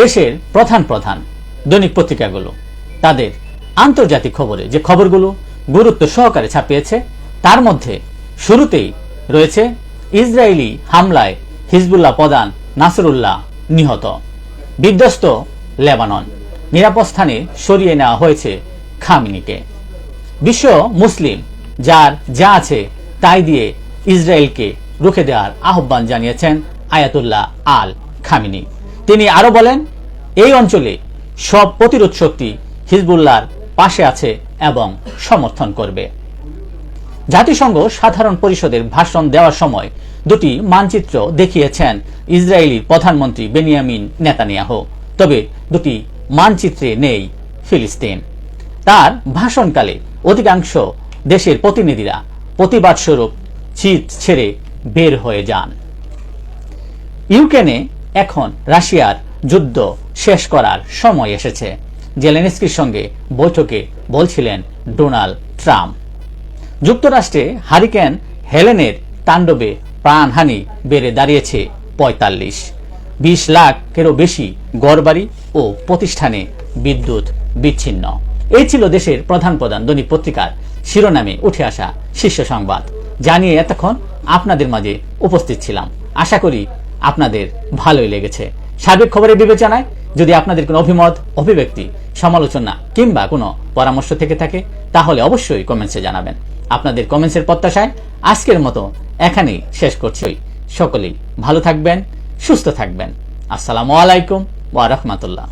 দেশের প্রধান প্রধান দৈনিক পত্রিকাগুলো, তাদের আন্তর্জাতিক খবরে যে খবরগুলো গুরুত্ব সহকারে ছাপিয়েছে, তার মধ্যে শুরুতেই রয়েছে ইসরায়েলি হামলায় হিজবুল্লাহ প্রধান নাসরুল্লাহ নিহত। বিধ্বস্ত লেবানন, নিরাপদ স্থানে সরিয়ে নেওয়া হয়েছে খামিনিকে। বিশ্ব মুসলিম যার যা আছে তাই দিয়ে ইসরায়েলকে রুখে দেওয়ার আহ্বান জানিয়েছেন আয়াতুল্লাহ আল খামিনি তিনি আরও বলেন, এই অঞ্চলে সব প্রতিরোধ শক্তি হিজবুল্লাহর পাশে আছে এবং সমর্থন করবে। জাতিসংঘ সাধারণ পরিষদের ভাষণ দেওয়ার সময় দুটি মানচিত্র দেখিয়েছেন ইসরায়েলি প্রধানমন্ত্রী বেনিয়ামিন নেতানিয়াহু। তবে দুটি মানচিত্রে নেই ফিলিস্তিন। তার ভাষণকালে অধিকাংশ দেশের প্রতিনিধিরা প্রতিবাদ স্বরূপ চিত ছেড়ে বের হয়ে যান। ইউক্রেনে এখন রাশিয়ার যুদ্ধ শেষ করার সময় এসেছে। জেলেনস্কির সঙ্গে বৈঠকে বলছিলেন ডোনাল্ড ট্রাম্প। যুক্তরাষ্ট্রে হারিকেন হেলেনের তাণ্ডবে প্রাণহানি বেড়ে দাঁড়িয়েছে পঁয়তাল্লিশ। বিশ লাখেরও বেশি গড়বাড়ি ও প্রতিষ্ঠানে বিদ্যুৎ বিচ্ছিন্ন। এই ছিল দেশের প্রধান প্রধান দৈনিক পত্রিকার শিরোনামে উঠে আসা শীর্ষ সংবাদ। জানিয়ে এতক্ষণ আপনাদের মাঝে উপস্থিত ছিলাম। আশা করি আপনাদের ভালোই লেগেছে। সার্বিক খবরের বিবেচনায় যদি আপনাদের কোনো অভিমত, অভিব্যক্তি, সমালোচনা কিংবা কোনো পরামর্শ থেকে থাকে, তাহলে অবশ্যই কমেন্টসে জানাবেন। আপনাদের কমেন্টসের প্রত্যাশায় আজকের মতো এখানেই শেষ করছি। সকলেই ভালো থাকবেন, সুস্থ থাকবেন। আসসালামু আলাইকুম ওয়া রাহমাতুল্লাহ।